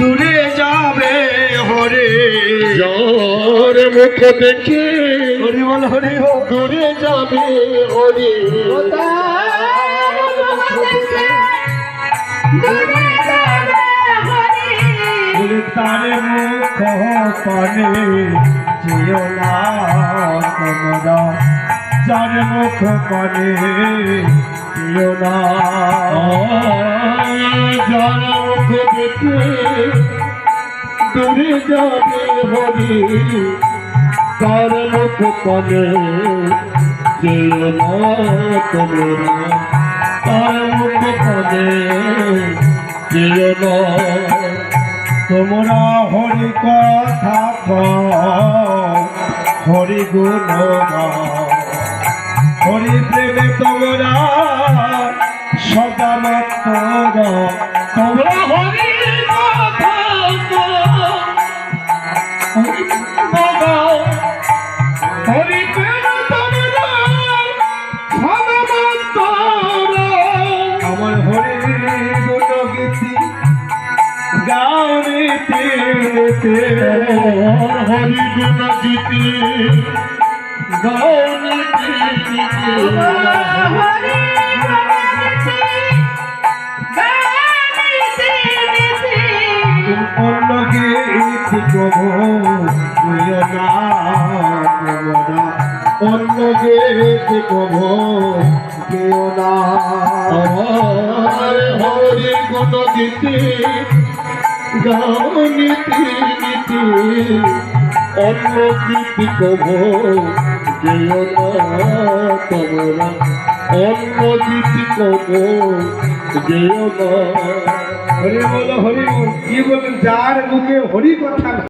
দূরে যাবে হরে। যার মুখ দেখে হরি বল হরি দূরে যাবে হরি। তারে মুখ পানে যেও না তোমরা। যার মুখ পানে যেও না। যার মুখ দেখে দূরে যাবে হরি। তার মুখ পানে যেও না। তোমরা তার মুখ পানে যেও না তোমরা হরি কথা হরি গুণ হরি প্রেমে তোমরা সদা তোমরা হরি গুণ গাওনি অন্য গীত প্রভু প্রিয় না। তোমরা অন্য গীত প্রভু প্রিয় না। হরি গুণ গাওনিতি গীতি অন্য গীতি কব যেও না তোমরা অন্য গীতি কব হরি বল কি বলেন যার মুখে হরি কথা